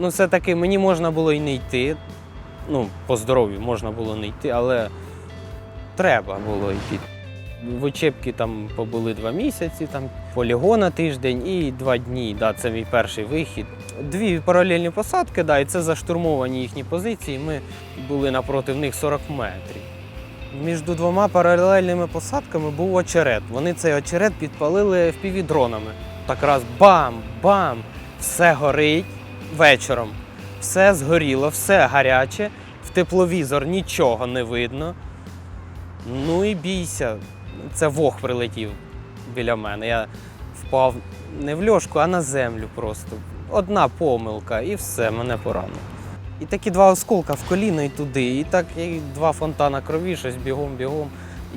Ну, все-таки мені можна було і не йти. Ну, по здоров'ю можна було не йти, але треба було йти. В учебці там побули два місяці, там полігона тиждень і два дні. Да, це мій перший вихід. Дві паралельні посадки, да, і це заштурмовані їхні позиції. Ми були напроти них 40 метрів. Між двома паралельними посадками був очерет. Вони цей очерет підпалили впівдронами. Так раз бам-бам! Все горить вечором. Все згоріло, все гаряче, в тепловізор нічого не видно. Ну і бійся. Це вог прилетів біля мене. Я впав не в льошку, а на землю просто. Одна помилка, і все, мене поранило. І такі два осколка в коліно і туди. І так і два фонтана крові, щось бігом-бігом.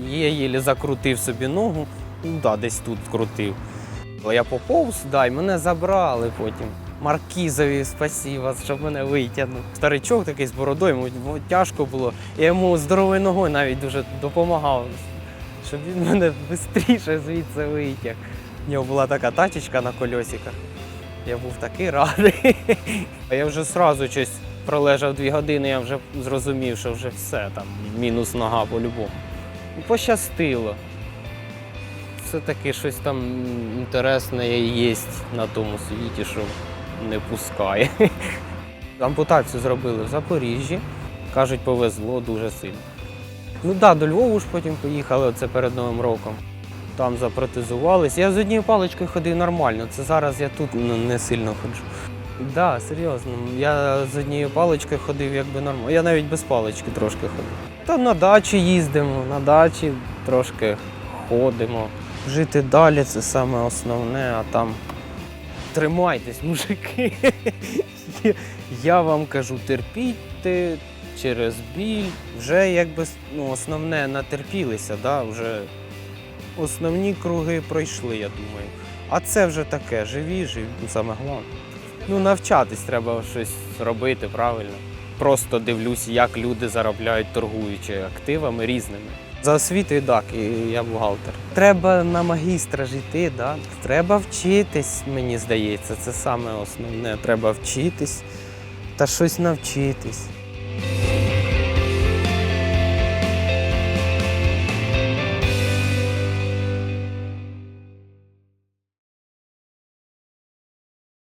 Є, єлі закрутив собі ногу. Ну да, десь тут крутив. Я поповз, да, і мене забрали потім. Маркізові спасіба, щоб мене витягнув. Старичок такий з бородою, йому тяжко було. Я йому здоровою ногою навіть дуже допомагав, щоб він мене швидше звідси витяг. У нього була така тачечка на кольосиках. Я був такий радий. А Я вже одразу щось пролежав дві години, я вже зрозумів, що вже все там, мінус нога по-любому. Пощастило. Все-таки щось там інтересне є на тому світі, що не пускає. Ампутацію зробили в Запоріжжі. Кажуть, повезло дуже сильно. Ну так, да, до Львову ж потім поїхали оце перед Новим роком. Там запротезувались. Я з однією паличкою ходив нормально. Це зараз я тут ну, не сильно ходжу. Так, да, серйозно. Я з однією паличкою ходив якби нормально. Я навіть без палички трошки ходив. Та на дачі їздимо, на дачі трошки ходимо. Жити далі це саме основне, а там тримайтесь, мужики. Я- вам кажу, терпіть через біль. Вже якби ну, основне натерпілися, да? вже основні круги пройшли, я думаю. А це вже таке, живі, живі, ну, саме головне. Ну, навчатись треба щось робити правильно. Просто дивлюсь, як люди заробляють, торгуючи активами різними. За освітою так, і я бухгалтер. Треба на магістра жити, да? треба вчитись, мені здається. Це саме основне. Треба вчитись та щось навчитись.